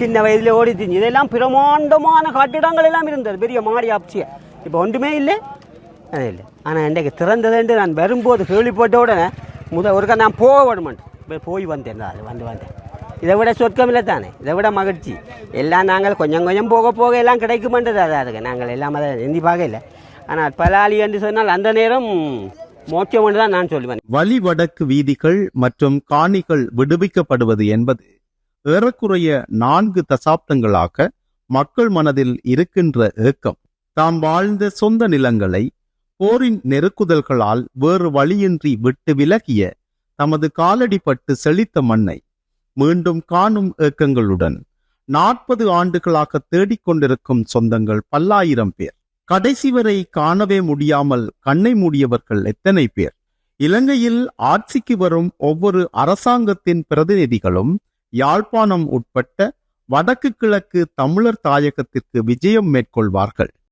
சின்ன வயதில் ஓடி திஞ்சு இதெல்லாம் பிரமாண்டமான கட்டிடங்கள் எல்லாம் இருந்தது. பெரிய மாடி ஆப்சியா இப்போ ஒன்றுமே இல்லை. அது இல்லை. ஆனால் இன்றைக்கு திறந்ததுண்டு நான் வரும்போது கேள்விப்பட்ட உடனே முத ஒருக்கா நான் போக விடமாட்டேன் போய் போய் வந்தேன். அது வந்து வந்தேன். இதை விட சொர்க்கம் இல்லை தானே? இதை விட மகிழ்ச்சி. எல்லாம் நாங்கள் கொஞ்சம் கொஞ்சம் போக போக எல்லாம் கிடைக்குமென்றது அதான் அதுக்கு. நாங்கள் எல்லாம் அதை எந்தி பார்க்கல ஆனால் பலாலி என்று சொன்னால் அந்த நேரம் மோட்சம் என்று தான் நான் சொல்லுவேன். வழி வடக்கு வீதிகள் மற்றும் காணிகள் விடுவிக்கப்படுவது என்பது ஏறக்குறைய நான்கு தசாப்தங்களாக மக்கள் மனதில் இருக்கின்ற ஏக்கம் தாம் வாழ்ந்த சொந்த நிலங்களை போரின் நெருக்குதல்களால் வேறு வழியின்றி விட்டு விலகிய தமது காலடிப்பட்டு செழித்த மண்ணை மீண்டும் காணும் ஏக்கங்களுடன் நாற்பது ஆண்டுகளாக தேடிக்கொண்டிருக்கும் சொந்தங்கள் பல்லாயிரம் பேர். கடைசி வரை காணவே முடியாமல் கண்ணை மூடியவர்கள் எத்தனை பேர்? இலங்கையில் ஆட்சிக்கு வரும் ஒவ்வொரு அரசாங்கத்தின் பிரதிநிதிகளும் யாழ்ப்பாணம் உட்பட்ட வடக்கு கிழக்கு தமிழர் தாயகத்திற்கு விஜயம் மேற்கொள்வார்கள்.